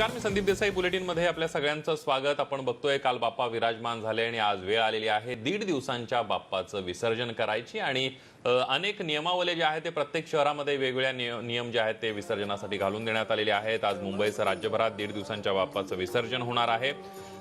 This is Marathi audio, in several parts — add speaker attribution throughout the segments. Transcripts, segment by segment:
Speaker 1: नमस्कार मी संदीप देसाई. बुलेटिनमध्ये आपल्या सगळ्यांचं स्वागत. आपण बघतोय काल बाप्पा विराजमान झाले आणि आज वेळ आलेली आहे. दीड दिवसांच्या बाप्पाचं विसर्जन करायची आणि अनेक नियमावली जे आहेत ते प्रत्येक शहरामध्ये वेगवेगळ्या निय- नियम जे आहेत ते विसर्जनासाठी घालून देण्यात आलेले आहेत. आज मुंबईसह राज्यभरात दीड दिवसांच्या बाप्पाचं विसर्जन होणार आहे.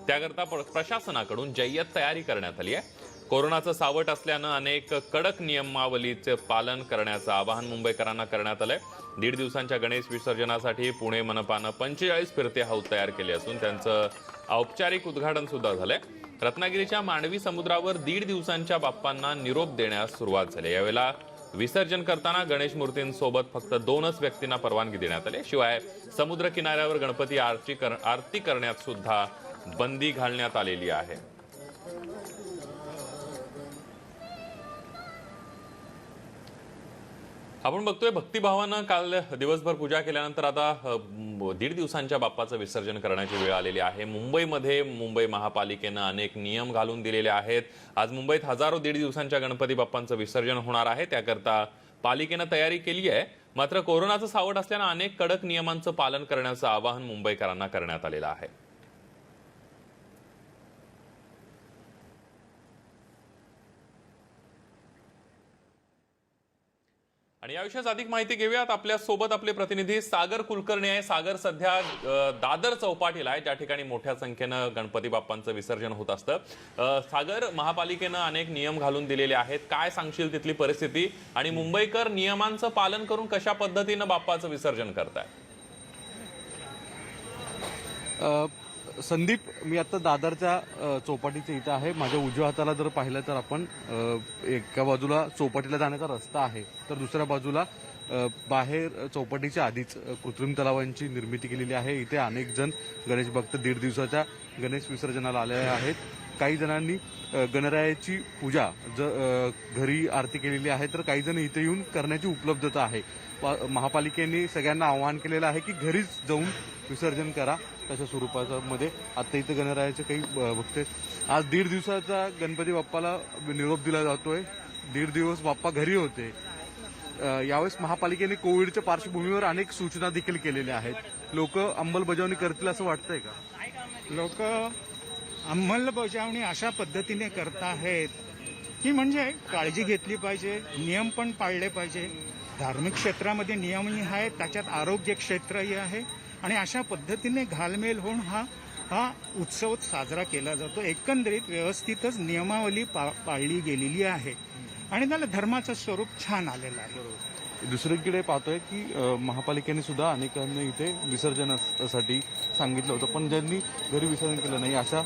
Speaker 1: त्याकरता प्र- प्रशासनाकडून जय्यत तयारी करण्यात आली आहे. कोरोनाचं सावट असल्यानं अनेक कडक नियमावलीचे पालन करण्याचं आवाहन मुंबईकरांना करण्यात आलंय. दीड दिवसांच्या गणेश विसर्जनासाठी पुणे मनपानं पंचेचाळीस फिरते हौद तयार केले असून त्यांचं औपचारिक उद्घाटन सुद्धा झालंय. रत्नागिरीच्या मांडवी समुद्रावर दीड दिवसांच्या बाप्पांना निरोप देण्यास सुरुवात झाली. यावेळेला विसर्जन करताना गणेश मूर्तींसोबत फक्त दोनच व्यक्तींना परवानगी देण्यात आली. शिवाय समुद्र किनाऱ्यावर गणपती आरती कर आरती करण्यात सुद्धा बंदी घालण्यात आलेली आहे. आपण बघतोय भक्तिभावानं काल दिवसभर पूजा केल्यानंतर आता दीड दिवसांच्या बाप्पाचं विसर्जन करण्याची वेळ आलेली आहे. मुंबईमध्ये मुंबई महापालिकेनं अनेक नियम घालून दिलेले आहेत. आज मुंबईत हजारो दीड दिवसांच्या गणपती बाप्पांचं विसर्जन होणार आहे. त्याकरता पालिकेनं तयारी केली आहे. मात्र कोरोनाचं सावट असल्यानं अनेक कडक नियमांचं पालन करण्याचं आवाहन मुंबईकरांना करण्यात आलेलं आहे. आणि याविषयीच अधिक माहिती घेऊयात. आपल्यासोबत आपले प्रतिनिधी सागर कुलकर्णी आहे. सागर सध्या दादर चौपाटीला आहे. ज्या ठिकाणी मोठ्या संख्येनं गणपती बाप्पांचं विसर्जन होत असतं. सागर महापालिकेनं अनेक नियम घालून दिलेले आहेत. काय सांगशील तिथली परिस्थिती? आणि मुंबईकर नियमांचं पालन करून कशा पद्धतीनं बाप्पाचं विसर्जन करताय?
Speaker 2: संदीप मी आता दादरच्या चौपाटीच्या इथं आहे. माझ्या उजव्या हाताला जर पाहिलं तर आपण एका बाजूला चौपाटीला जाण्याचा रस्ता आहे. तर दुसऱ्या बाजूला बाहेर चौपाटीच्या आधीच कृत्रिम तलावांची निर्मिती केलेली आहे. इथे अनेक जण गणेश भक्त दीड दिवसाच्या गणेश विसर्जनाला आलेले आहेत. काही जणांनी गणरायाची पूजा ज घरी आरती केलेली आहे तर काही जण इथे येऊन करण्याची उपलब्धता आहे. महापालिकेने सगळ्यांना आवाहन केलेलं आहे की घरीच जाऊन विसर्जन करा तशा स्वरूपाचं मध्ये आता इथं गणरायाचे काही बघते आज दीड दिवसाचा गणपती बाप्पाला निरोप दिला जातोय. दीड दिवस बाप्पा घरी होते. यावेळेस महापालिकेने कोविडच्या पार्श्वभूमीवर अनेक सूचना देखील केलेल्या आहेत. लोक अंमलबजावणी करतील असं वाटतंय का?
Speaker 3: लोक अंमलबजावणी अशा पद्धतीने करत आहेत की म्हणजे काळजी घेतली पाहिजे नियम पण पाळले पाहिजे. धार्मिक क्षेत्रामध्ये नियमही आहेत त्याच्यात आरोग्य क्षेत्रही आहे आणि अशा पद्धतीने घालमेल होऊन हा हा उत्सव साजरा केला जातो. एकंदरीत व्यवस्थितच नियमावली पा पाळली गेलेली आहे. आणि त्याला धर्माचं स्वरूप छान आलेलं आहे.
Speaker 2: दुसरीकडे पाहतोय की महापालिकेने सुद्धा अनेकांना इथे विसर्जनासाठी सांगितलं होतं पण ज्यांनी घरी विसर्जन केलं नाही अशा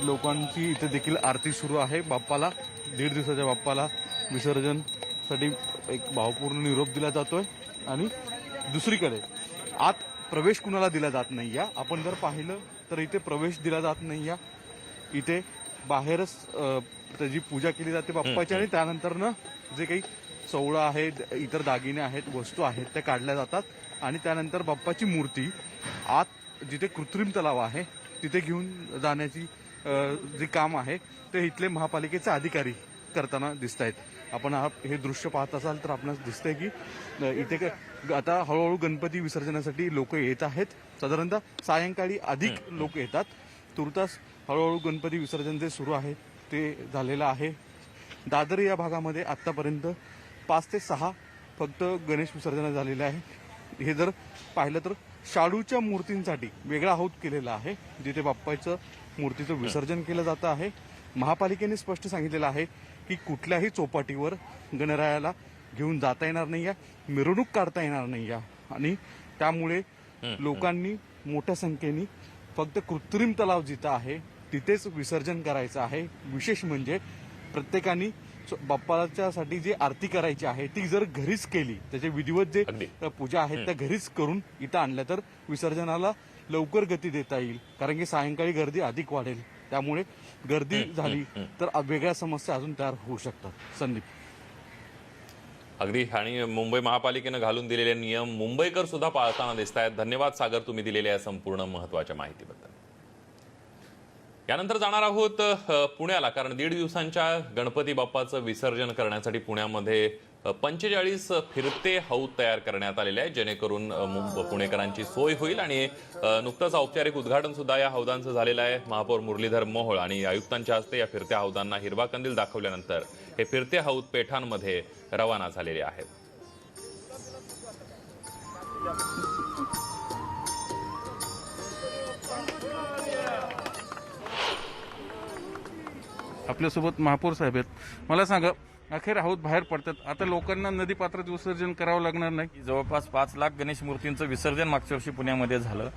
Speaker 2: लोकांची इथे देखील आरती सुरू आहे. बाप्पाला दीड दिवसाच्या बाप्पाला विसर्जनसाठी एक भावपूर्ण निरोप दिला जातोय. आणि दुसरीकडे आत प्रवेश कुणाला दिला जात नाही या आपण जर पाहिलं तर इथे प्रवेश दिला जात नाही या इथे बाहेरच त्याची पूजा केली जाते बाप्पाची आणि त्यानंतर ना जे काही सोहळा आहे द- इतर दागिने आहेत वस्तू आहेत त्या काढल्या जातात. आणि त्यानंतर बाप्पाची मूर्ती आत जिथे कृत्रिम तलाव आहे तिथे घेऊन जाण्याची जे काम आहे ते इथले महापालिकेचे अधिकारी करताना दिसत आहेत आपण हा- हे दृश्य पाहत असाल तर आपणास दिसतंय की इथे क- आता हळूहळू गणपती विसर्जनासाठी लोक येत आहेत. साधारणतः सायंकाळी अधिक लोक येतात. तुर्तास हळूहळू गणपती विसर्जन जे सुरू आहे ते झालेलं आहे. दादर या भागामध्ये आतापर्यंत पाच ते सहा फक्त गणेश विसर्जन झालेले आहे. हे जर पाहिलं तर शाडूच्या मूर्तींसाठी वेगळा हौद केलेला आहे जिथे बाप्पाचं मूर्तीचं विसर्जन केलं जातं आहे. महापालिकेने स्पष्ट सांगितलेलं आहे की कुठल्याही चौपाटीवर गणरायाला घेऊन जाता येणार नाही या मिरवणूक काढता येणार नाही या आणि त्यामुळे लोकांनी मोठ्या संख्येने फक्त कृत्रिम तलाव जिथं आहे तिथेच विसर्जन करायचं आहे. विशेष म्हणजे प्रत्येकाने बाप्पाच्यासाठी जी आरती करायची आहे ती जर घरीच केली त्याचे विधिवत जे पूजा आहेत त्या घरीच करून इथं आणल्या तर विसर्जनाला लवकर गती देता येईल. कारण की सायंकाळी गर्दी अधिक वाढेल. त्यामुळे गर्दी झाली तर वेगळ्या समस्या अजून तयार होऊ शकतात. संदीप.
Speaker 1: अगदी. आणि मुंबई महापालिकेनं घालून दिलेले नियम मुंबईकर सुद्धा पाळताना दिसत आहेत धन्यवाद सागर तुम्ही दिलेल्या या संपूर्ण महत्त्वाच्या माहितीबद्दल. यानंतर जाणार आहोत पुण्याला. कारण दीड दिवसांच्या गणपती बाप्पाचं विसर्जन करण्यासाठी पुण्यामध्ये पंचेचाळीस फिरते हौद तयार करण्यात आलेले आहे जेणेकरून पुणेकरांची सोय होईल आणि नुकतंच औपचारिक उद्घाटन सुद्धा या हौदांचं झालेलं आहे. महापौर मुरलीधर मोहोळ आणि आयुक्तांच्या हस्ते या फिरत्या हौदांना हिरवा कंदील दाखवल्यानंतर हे फिरते हौद पेठांमध्ये रवाना झालेले आहेत.
Speaker 2: आपल्यासोबत महापौर साहेब आहेत. मला सांगा अखेर आहोत बाहेर पडतात. आता लोकांना नदी पात्रात विसर्जन करावं लागणार नाही?
Speaker 4: जवळपास पाच लाख गणेश मूर्तींचं विसर्जन मागच्या वर्षी पुण्यामध्ये झालं.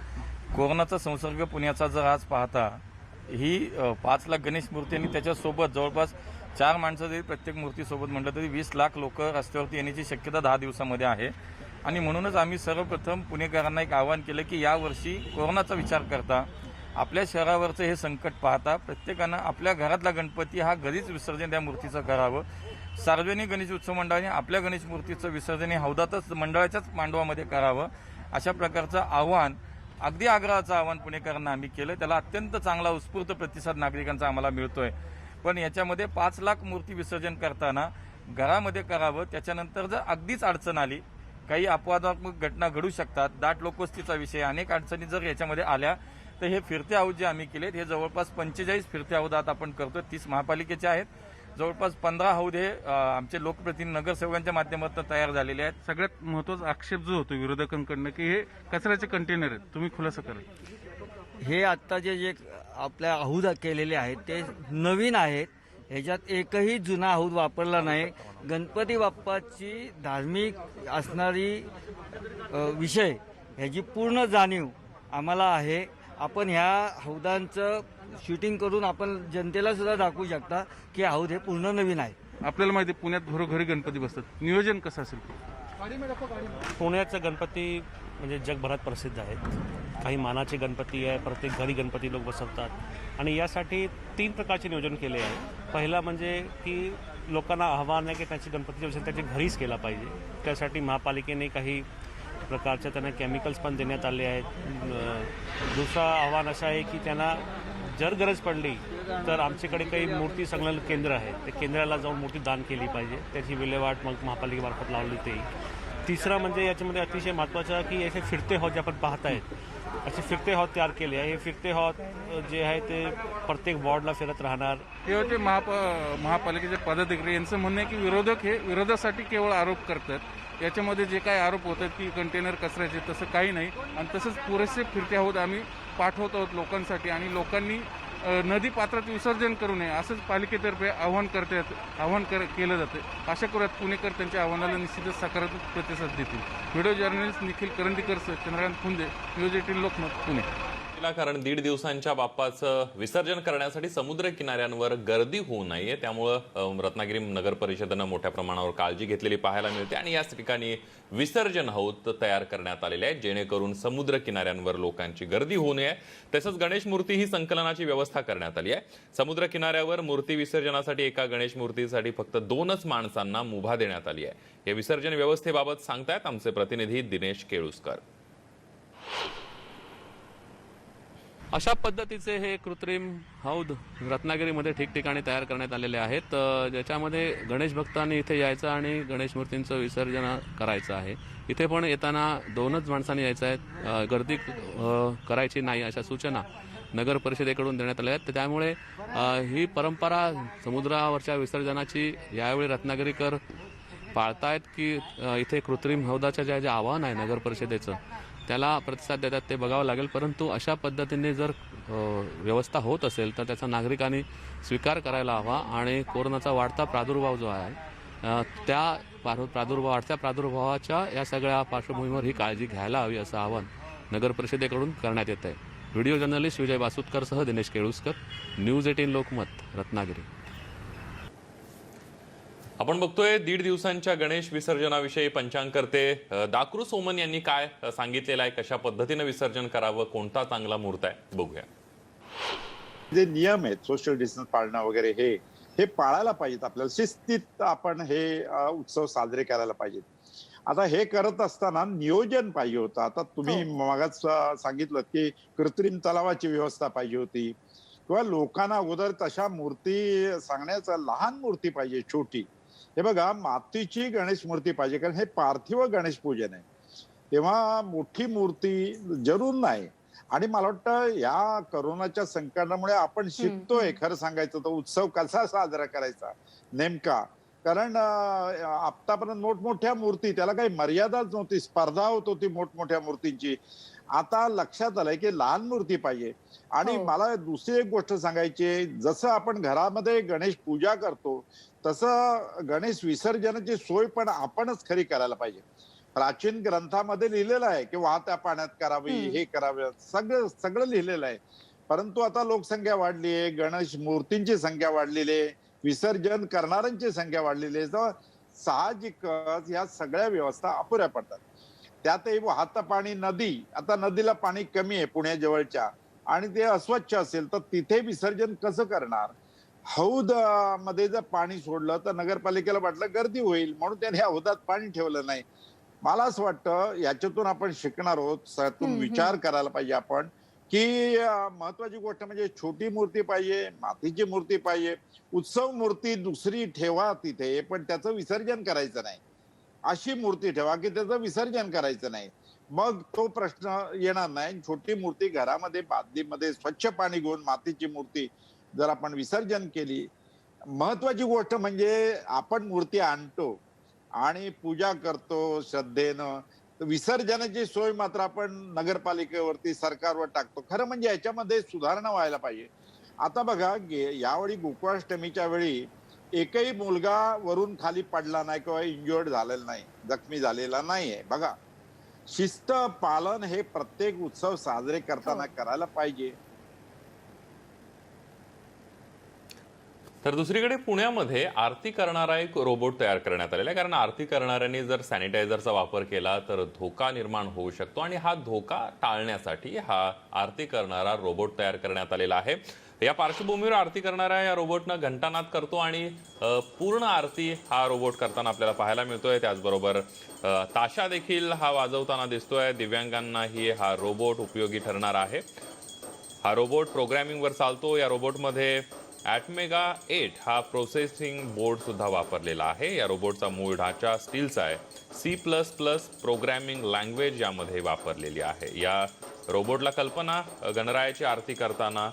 Speaker 4: कोरोनाचा संसर्ग पुण्याचा जर आज पाहता ही पाच लाख गणेश मूर्ती आणि त्याच्यासोबत जवळपास चार माणसं जरी प्रत्येक मूर्तीसोबत म्हटलं तरी वीस लाख लोक रस्त्यावरती येण्याची शक्यता दहा दिवसामध्ये आहे. आणि म्हणूनच आम्ही सर्वप्रथम पुणेकरांना एक आवाहन केलं की यावर्षी कोरोनाचा विचार करता. आपल्या शहरावरचं हे संकट पाहता प्रत्येकानं आपल्या घरातला गणपती हा घरीच विसर्जन त्या मूर्तीचं करावं. सार्वजनिक गणेश उत्सव मंडळाने आपल्या गणेश मूर्तीचं विसर्जन हे हौदातच मंडळाच्याच मांडवामध्ये करावं. अशा प्रकारचं आव्हान अगदी आग्रहाचं आव्हान पुणेकरांना आम्ही केलं. त्याला अत्यंत चांगला उत्स्फूर्त प्रतिसाद नागरिकांचा आम्हाला मिळतोय. पण याच्यामध्ये पाच लाख मूर्ती विसर्जन करताना घरामध्ये करावं. त्याच्यानंतर जर अगदीच अडचण आली काही अपवादात्मक घटना घडू शकतात. दाट लोकवस्तीचा विषय अनेक अडचणी जर याच्यामध्ये आल्या तर हे फिरते हौद जे आम्ही केलेत हे जवळपास पंचेचाळीस फिरते हौद आता आपण करतो तीस महापालिकेचे आहेत. जवळपास पंधरा हौद हे आमचे लोकप्रतिनिधी नगरसेवकांच्या माध्यमातून तयार झालेले आहेत.
Speaker 2: सगळ्यात महत्त्वाचा आक्षेप जो होतो विरोधकांकडनं की हे कचऱ्याचे कंटेनर आहेत. तुम्ही खुलासा करा.
Speaker 5: हे आत्ताचे जे आपल्या आहूद केलेले आहेत ते नवीन आहेत. ह्याच्यात एकही जुना आहूद वापरला नाही. गणपती बाप्पाची धार्मिक असणारी विषय ह्याची पूर्ण जाणीव आम्हाला आहे. आपण ह्या हौदांचं शूटिंग करून आपण जनतेला सुद्धा दाखवू शकता की हौद हे पूर्ण नवीन आहे.
Speaker 2: आपल्याला माहिती आहे, पुण्यात घरोघरी गणपती बसतात. नियोजन कसं असेल?
Speaker 6: पुण्याचं गणपती म्हणजे जगभरात प्रसिद्ध आहेत. काही मानाचे गणपती आहे प्रत्येक घरी गणपती लोक बसवतात. आणि यासाठी तीन प्रकारचे नियोजन केले आहे. पहिला म्हणजे की लोकांना आव्हान आहे की त्यांची गणपतीचे विसर्जन त्यांच्या घरीच केला पाहिजे. त्यासाठी महापालिकेने काही प्रकारच्या त्यांना केमिकल्स पण देण्यात आले आहेत. दुसरं आव्हान असं आहे की त्यांना जर गरज पडली तर आमच्याकडे काही मूर्ती संकलन केंद्र आहे. त्या केंद्राला जाऊन मूर्ती दान केली पाहिजे. त्याची विल्हेवाट मग महापालिकेमार्फत लावली ते तिसरं म्हणजे याच्यामध्ये अतिशय महत्त्वाचं की असे फिरते हॉज जे आपण पाहत आहेत असे फिरते हॉत तयार केले आहे. हे फिरते हॉट जे आहे ते प्रत्येक वॉर्डला फिरत राहणार.
Speaker 2: हे होते महापा महापालिकेचे पदाधिकारी. यांचं म्हणणं आहे की विरोधक हे विरोधासाठी केवळ आरोप करतात. याच्यामध्ये जे काही आरोप होतात की कंटेनर कचऱ्याचे तसं काही नाही. आणि तसंच पुरेसे फिरते आहोत आम्ही पाठवत आहोत लोकांसाठी. आणि लोकांनी नदी पात्रात विसर्जन करू नये असंच पालिकेतर्फे आव्हान करतात आव्हान कर केलं जातं. अशा करूयात पुणेकर त्यांच्या आव्हानाला निश्चितच सकारात्मक प्रतिसाद देतील. Video journalist Nikhil Karandikar Chandrakant Phunde news eighteen Lokmat Pune.
Speaker 1: तिला कारण दीड दिवसांच्या बाप्पाचं विसर्जन करण्यासाठी समुद्र किनाऱ्यांवर गर्दी होऊ नये त्यामुळं रत्नागिरी नगर परिषदेनं मोठ्या प्रमाणावर काळजी घेतलेली पाहायला मिळते आणि याच ठिकाणी विसर्जन हौद तयार करण्यात आलेले आहेत जेणेकरून समुद्र किनाऱ्यांवर लोकांची गर्दी होऊ नये. तसंच गणेश मूर्ती ही संकलनाची व्यवस्था करण्यात आली आहे. समुद्र किनाऱ्यावर मूर्ती विसर्जनासाठी एका गणेश मूर्तीसाठी फक्त दोनच माणसांना मुभा देण्यात आली आहे. या विसर्जन व्यवस्थेबाबत सांगतायत आमचे प्रतिनिधी दिनेश केळुसकर.
Speaker 7: अशा पद्धतीचे हे कृत्रिम हौद रत्नागिरीमध्ये ठिकठिकाणी तयार करण्यात आलेले आहेत. ज्याच्यामध्ये गणेश भक्तांनी इथे यायचं आणि गणेश मूर्तींचं विसर्जन करायचं आहे. इथे पण येताना दोनच माणसांनी यायचं आहे. गर्दी करायची नाही अशा सूचना नगर परिषदेकडून देण्यात आल्या आहेत. त्यामुळे ही परंपरा समुद्रावरच्या विसर्जनाची यावेळी रत्नागिरीकर पाळतायत की इथे कृत्रिम हौदाचं जे जे आव्हान आहे नगर परिषदेचं त्याला प्रतिसाद देतात ते बघावं लागेल. परंतु अशा पद्धतीने जर व्यवस्था होत असेल तर त्याचा नागरिकांनी स्वीकार करायला हवा आणि कोरोनाचा वाढता प्रादुर्भाव जो आहे त्या प्रादुर्भाव वाढत्या प्रादुर्भावाच्या या सगळ्या पार्श्वभूमीवर ही काळजी घ्यायला हवी असं आवाहन नगर परिषदेकडून करण्यात येत आहे व्हिडिओ जर्नलिस्ट विजय बासुतकरसह दिनेश केळुसकर न्यूज एटीन लोकमत रत्नागिरी.
Speaker 1: आपण बघतोय दीड दिवसांच्या गणेश विसर्जनाविषयी पंचांगकर्ते अ, दाकरू सोमन यांनी काय सांगितलेलं आहे कशा पद्धतीनं विसर्जन करावं कोणता चांगला मुहूर्त आहे बघूया.
Speaker 8: जे नियम आहेत सोशल डिस्टन्स पाळणं वगैरे हे हे पाळायला पाहिजेत आपल्याला. शिस्तीत आपण हे उत्सव साजरे करायला पाहिजेत. आता हे करत असताना नियोजन पाहिजे होतं. आता तुम्ही मगाच अ, सांगितलं की कृत्रिम तलावाची व्यवस्था पाहिजे होती. किंवा लोकांना अगोदर तशा मूर्ती सांगण्याचा लहान मूर्ती पाहिजे छोटी. हे बघा मातीची गणेश मूर्ती पाहिजे कारण हे पार्थिव गणेश पूजन आहे. तेव्हा मोठी मूर्ती जरूर नाही. आणि मला वाटतं या करोनाच्या संकटामुळे आपण शिकतोय खरं सांगायचं तर उत्सव कसा साजरा करायचा नेमका. कारण आतापर्यंत मोठमोठ्या मूर्ती त्याला काही मर्यादाच नव्हती स्पर्धा होत होती मोठमोठ्या मूर्तींची. आता लक्षात आलंय की लहान मूर्ती पाहिजे. आणि
Speaker 9: हो.
Speaker 8: मला दुसरी एक गोष्ट सांगायची जसं आपण घरामध्ये गणेश पूजा करतो तसं गणेश विसर्जनाची सोय पण आपणच खरी करायला पाहिजे. प्राचीन ग्रंथामध्ये लिहिलेलं आहे की वाहत्या पाण्यात करावी. हे करावे सगळं सगळं लिहिलेलं आहे. परंतु आता लोकसंख्या वाढली आहे गणेश मूर्तींची संख्या वाढलेली आहे विसर्जन करणाऱ्यांची संख्या वाढलेली आहे. तर साहजिकच या सगळ्या व्यवस्था अपुऱ्या पडतात. त्यातही वाहतं पाणी नदी आता नदीला पाणी कमी आहे पुण्याजवळच्या आणि ते अस्वच्छ असेल तर तिथे विसर्जन कसं करणार? हौदमध्ये जर पाणी सोडलं तर नगरपालिकेला वाटलं गर्दी होईल म्हणून त्याने हौदात पाणी ठेवलं नाही. मला असं वाटतं याच्यातून आपण शिकणार आहोत. त्यातून विचार करायला पाहिजे आपण की महत्वाची गोष्ट म्हणजे छोटी मूर्ती पाहिजे मातीची मूर्ती पाहिजे. उत्सव मूर्ती दुसरी ठेवा तिथे पण त्याचं विसर्जन करायचं नाही. अशी मूर्ती ठेवा की त्याचं विसर्जन करायचं नाही. मग तो प्रश्न येणार नाही. छोटी मूर्ती घरामध्ये बादलीमध्ये स्वच्छ पाणी घेऊन मातीची मूर्ती जर आपण विसर्जन केली महत्वाची गोष्ट म्हणजे आपण मूर्ती आणतो आणि पूजा करतो श्रद्धेनं तर विसर्जनाची सोय मात्र आपण नगरपालिकेवरती सरकारवर टाकतो. खरं म्हणजे याच्यामध्ये सुधारणा व्हायला पाहिजे. आता बघा गे- यावेळी गोकुळाष्टमीच्या वेळी एकही मुलगा वरून खाली पडला नाही किंवा इंजुर्ड झालेला नाही जखमी झालेला नाहीये. बघा शिस्त पालन हे प्रत्येक उत्सव साजरे करताना
Speaker 9: हो.
Speaker 8: करायला पाहिजे.
Speaker 1: तर दुसरीकडे पुण्यामध्ये आरती करणारा एक रोबोट तयार करण्यात आलेला आहे. कारण आरती करणाऱ्यांनी जर सॅनिटायझरचा वापर केला तर धोका निर्माण होऊ शकतो आणि हा धोका टाळण्यासाठी हा आरती करणारा रोबोट तयार करण्यात आलेला आहे. या पार्श्वभूमीवर आरती करणाऱ्या या रोबोटनं घंटानाद करतो आणि पूर्ण आरती हा रोबोट करताना आपल्याला पाहायला मिळतोय. त्याचबरोबर ताशा देखील हा वाजवताना दिसतोय. दिव्यांगांनाही हा रोबोट उपयोगी ठरणार आहे. हा रोबोट प्रोग्रॅमिंगवर चालतो. या रोबोटमध्ये ॲटमेगा एट हा प्रोसेसिंग बोर्डसुद्धा वापरलेला आहे. या रोबोटचा मूळ ढाचा स्टीलचा आहे. C plus plus programming language यामध्ये वापरलेली आहे. या रोबोटला कल्पना गणरायाची आरती करताना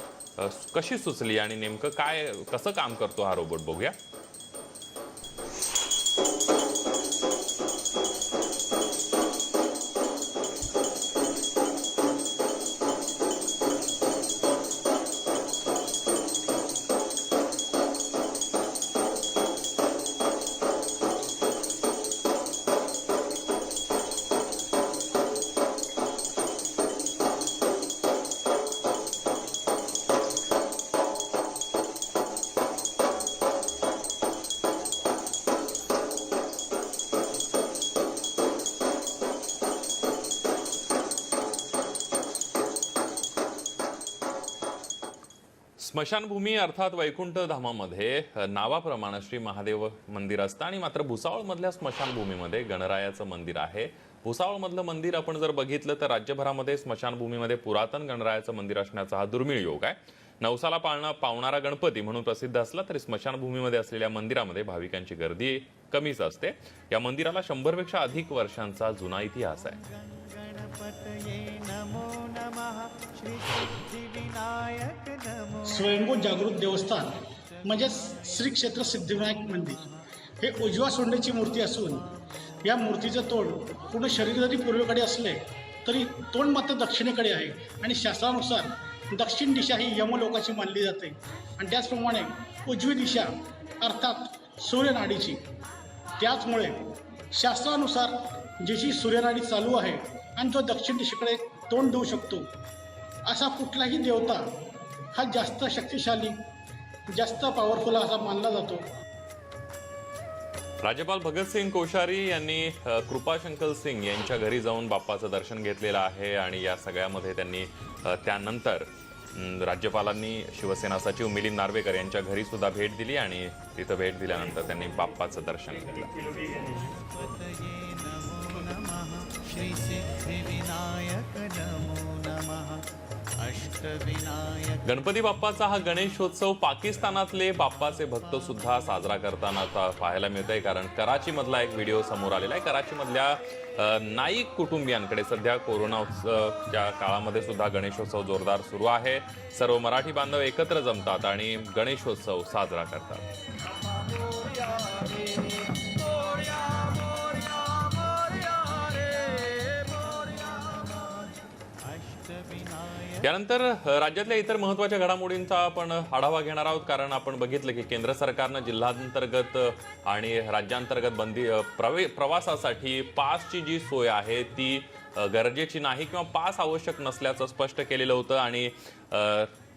Speaker 1: कशी सुचली आणि नेमकं काय कसं काम करतो हा रोबोट बघूया. स्मशानभूमी अर्थात वैकुंठ धामामध्ये नावाप्रमाणे श्री महादेव मंदिर असतं आणि मात्र भुसावळमधल्या स्मशानभूमीमध्ये गणरायाचं मंदिर आहे. भुसावळमधलं मंदिर आपण जर बघितलं तर राज्यभरामध्ये स्मशानभूमीमध्ये पुरातन गणरायाचं मंदिर असण्याचा हा दुर्मिळ योग आहे. नवसाला पाळणा पावणारा गणपती म्हणून प्रसिद्ध असला तरी स्मशानभूमीमध्ये असलेल्या मंदिरामध्ये भाविकांची गर्दी कमीच असते. या मंदिराला शंभरपेक्षा अधिक वर्षांचा जुना इतिहास आहे.
Speaker 10: स्वयंभू जागृत देवस्थान म्हणजेच श्री क्षेत्र सिद्धिविनायक मंदिर. हे उजव्या सोंडेची मूर्ती असून या मूर्तीचं तोंड पूर्ण शरीर जरी पूर्वेकडे असले तरी तोंड मात्र दक्षिणेकडे आहे आणि शास्त्रानुसार दक्षिण दिशा ही यमलोकाची मानली जाते. आणि त्याचप्रमाणे उजवी दिशा अर्थात सूर्यनाडीची. त्याचमुळे शास्त्रानुसार ज्याची सूर्यनाडी चालू आहे आणि जो दक्षिण दिशेकडे तोंड देऊ शकतो असा कुठलाही देवता हा जास्त शक्तिशाली जास्त पॉवरफुल असा मानला जातो.
Speaker 1: राज्यपाल भगतसिंग कोश्यारी यांनी कृपाशंकर सिंग यांच्या घरी जाऊन बाप्पाचं दर्शन घेतलेलं आहे आणि या सगळ्यामध्ये त्यांनी त्यानंतर राज्यपालांनी शिवसेना सचिव मिलिंद नार्वेकर यांच्या घरी सुद्धा भेट दिली आणि तिथं भेट दिल्यानंतर त्यांनी बाप्पाचं दर्शन घेतलं.
Speaker 11: श्री सिद्धिविनायक नमो नमः।
Speaker 1: गणपती बाप्पाचा हा गणेशोत्सव पाकिस्तानातले बाप्पाचे भक्त सुद्धा साजरा करताना आता पाहायला मिळतंय कारण कराची मधला एक व्हिडिओ समोर आलेला आहे. कराची मधल्या अ, नाईक कुटुंबियांकडे सध्या कोरोना उत्सवच्या काळामध्ये सुद्धा गणेशोत्सव जोरदार सुरू आहे. सर्व मराठी बांधव एकत्र जमतात आणि गणेशोत्सव साजरा करतात. यानंतर राज्यातल्या इतर महत्त्वाच्या घडामोडींचा आपण आढावा घेणार आहोत. कारण आपण बघितलं की केंद्र सरकारनं जिल्हांतर्गत आणि राज्यांतर्गत बंदी प्रवे प्रवासासाठी पासची जी सोय आहे ती गरजेची नाही किंवा पास आवश्यक नसल्याचं स्पष्ट केलेलं होतं. आणि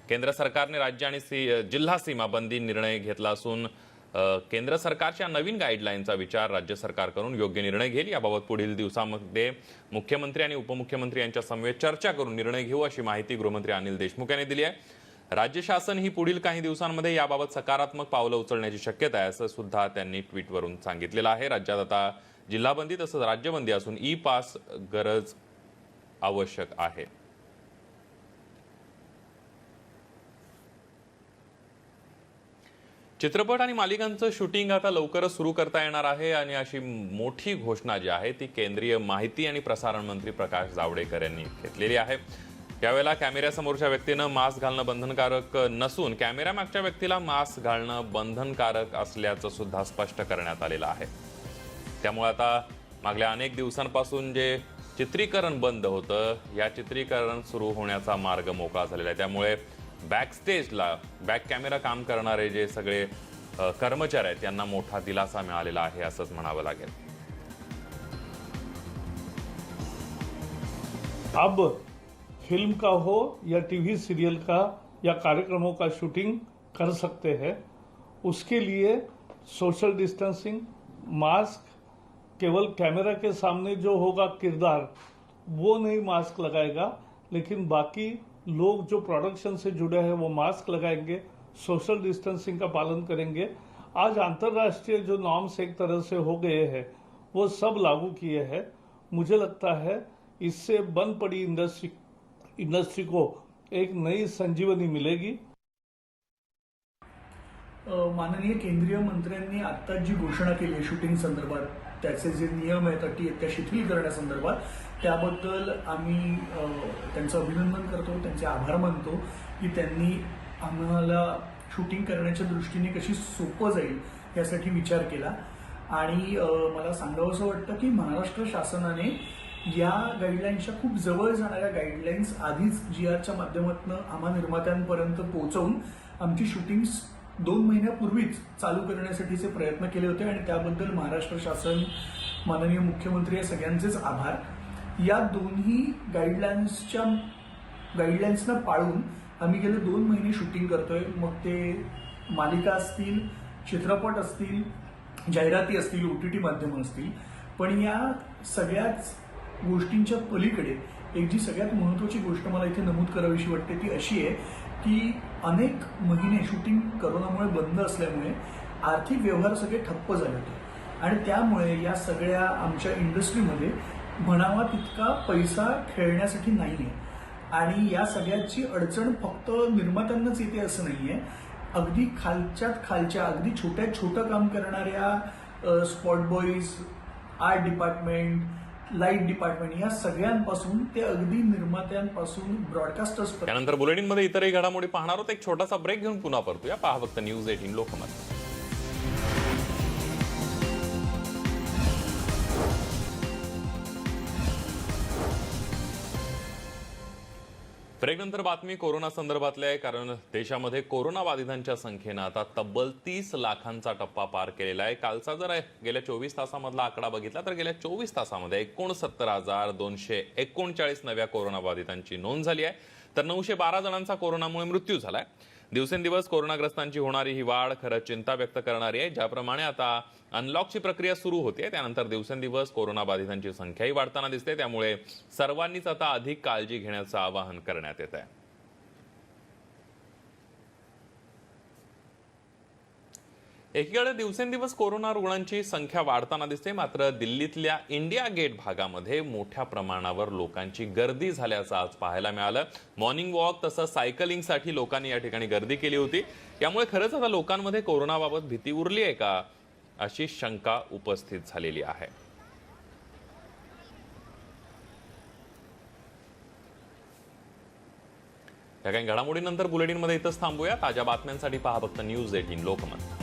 Speaker 1: केंद्र सरकारने राज्य आणि सी जिल्हा सीमा बंदी निर्णय घेतला असून केंद्र सरकारच्या नवीन गाईडलाईनचा विचार राज्य सरकार करून योग्य निर्णय घेईल. याबाबत पुढील दिवसामध्ये मुख्यमंत्री आणि उपमुख्यमंत्री यांच्या समवेत चर्चा करून निर्णय घेऊ अशी माहिती गृहमंत्री अनिल देशमुख यांनी दिली आहे. राज्य शासन ही पुढील काही दिवसांमध्ये याबाबत सकारात्मक पावलं उचलण्याची शक्यता आहे असं सुद्धा त्यांनी ट्विटवरून सांगितलेलं आहे. राज्यात आता जिल्हाबंदी तसंच राज्यबंदी असून ई पास गरज आवश्यक आहे. चित्रपट आणि मालिकांचं शूटिंग आता लवकरच सुरू करता येणार आहे आणि अशी मोठी घोषणा जी आहे ती केंद्रीय माहिती आणि प्रसारण मंत्री प्रकाश जावडेकर यांनी घेतलेली आहे. यावेळेला कॅमेऱ्यासमोरच्या व्यक्तीनं मास्क घालणं बंधनकारक नसून कॅमेऱ्यामागच्या व्यक्तीला मास्क घालणं बंधनकारक असल्याचं सुद्धा स्पष्ट करण्यात आलेलं आहे. त्यामुळे आता मागल्या अनेक दिवसांपासून जे चित्रीकरण बंद होतं या चित्रीकरण सुरू होण्याचा मार्ग मोकळा झालेला आहे. त्यामुळे बॅक स्टेजला बॅक कॅमेरा काम करणारे जे सगळे कर्मचारी आहेत त्यांना मोठा दिलासा मिळालेला आहे असंच म्हणावं लागेल.
Speaker 9: अब फिल्म का हो या टीवी सीरियल का या कार्यक्रमों का शूटिंग कर सकते हैं। उसके लिए सोशल डिस्टेंसिंग मास्क केवल कैमरा के सामने जो होगा किरदार वो नहीं मास्क लगाएगा लेकिन बाकी लोग जो प्रोडक्शन से जुड़े हैं, वो मास्क लगाएँगे सोशल डिस्टेंसिंग का पालन करेंगे। आज अंतर्राष्ट्रीय जो नॉर्म्स एक तरह से हो गए हैं, वो सब लागू किए हैं। मुझे लगता है इससे बंद पड़ी इंडस्ट्री इंडस्ट्री को एक नई संजीवनी मिलेगी।
Speaker 11: माननीय केंद्रीय मंत्र्यांनी आता जी घोषणा केली शूटिंग संदर्भात. त्याचे जे नियम आहेत अटी आहेत त्या शिथिल करण्यासंदर्भात त्याबद्दल आम्ही त्यांचं अभिनंदन करतो त्यांचे आभार मानतो की त्यांनी आम्हाला शूटिंग करण्याच्या दृष्टीने कशी सोपं जाईल यासाठी विचार केला. आणि मला सांगावंसं वाटतं की महाराष्ट्र शासनाने या गाईडलाईन्सच्या खूप जवळ जाणाऱ्या गाईडलाईन्स आधीच जी आरच्या माध्यमातून आम्हा निर्मात्यांपर्यंत पोहोचवून आमची शूटिंग्स दोन महिन्यापूर्वीच चालू करण्यासाठीचे प्रयत्न केले होते आणि त्याबद्दल महाराष्ट्र शासन माननीय मुख्यमंत्री या सगळ्यांचेच आभार. या दोन्ही गाईडलाईन्सच्या गाईडलाईन्सना पाळून आम्ही गेले दोन महिने शूटिंग करतोय. मग ते मालिका असतील चित्रपट असतील जाहिराती असतील ओ टी टी माध्यमं असतील. पण या सगळ्याच गोष्टींच्या पलीकडे एक जी सगळ्यात महत्वाची गोष्ट मला इथे नमूद करावीशी वाटते ती अशी आहे की अनेक महिने शूटिंग करोनामुळे बंद असल्यामुळे आर्थिक व्यवहार सगळे ठप्प झाले होते. आणि त्यामुळे या सगळ्या आमच्या इंडस्ट्रीमध्ये म्हणावा तितका पैसा खेळण्यासाठी नाही आहे आणि या सगळ्याची अडचण फक्त निर्मात्यांनाच येते असं नाही आहे अगदी खालच्यात खालच्या अगदी छोट्यात छोटं काम करणाऱ्या spot boys art department light department या सगळ्यांपासून ते अगदी निर्मात्यांपासून ब्रॉडकास्टर्स
Speaker 1: त्यानंतर बुलेटिनमध्ये इतरही घडामोडी पाहणार आहोत. एक छोटासा ब्रेक घेऊन पुन्हा परतूया. पहा फक्त न्यूज एटीन लोकमत. ब्रेकनंतर बातमी कोरोना संदर्भातली आहे कारण देशामध्ये कोरोना बाधितांच्या संख्येनं आता तब्बल तीस लाखांचा टप्पा पार केलेला आहे. कालचा जर गेल्या चोवीस तासामधला आकडा बघितला तर गेल्या चोवीस तासामध्ये एकोणसत्तर हजार दोनशे एकोणचाळीस नव्या कोरोना बाधितांची नोंद झाली आहे. तर नऊशे बारा जणांचा कोरोनामुळे मृत्यू झाला आहे दिवसेंदिवस कोरोनाग्रस्तांची होणारी ही वाढ खरंच चिंता व्यक्त करणारी आहे. ज्याप्रमाणे आता अनलॉकची प्रक्रिया सुरू होते. त्यानंतर दिवसेंदिवस कोरोना बाधितांची संख्याही वाढताना दिसते. त्यामुळे सर्वांनीच आता अधिक काळजी घेण्याचं आवाहन करण्यात येत आहे एकीकडे दिवसेंदिवस कोरोना रुग्णांची संख्या वाढताना दिसते. मात्र दिल्लीतल्या इंडिया गेट भागामध्ये मोठ्या प्रमाणावर लोकांची गर्दी झाल्याचं आज पाहायला मिळालं. मॉर्निंग वॉक तसंच सायकलिंगसाठी लोकांनी या ठिकाणी गर्दी केली होती. यामुळे खरंच आता लोकांमध्ये कोरोनाबाबत भीती उरली आहे का? अशी शंका उपस्थित झालेली आहे. या काही घडामोडीनंतर बुलेटिनमध्ये इथंच थांबूया ताज्या बातम्यांसाठी पहा फक्त न्यूज एटीन लोकमत.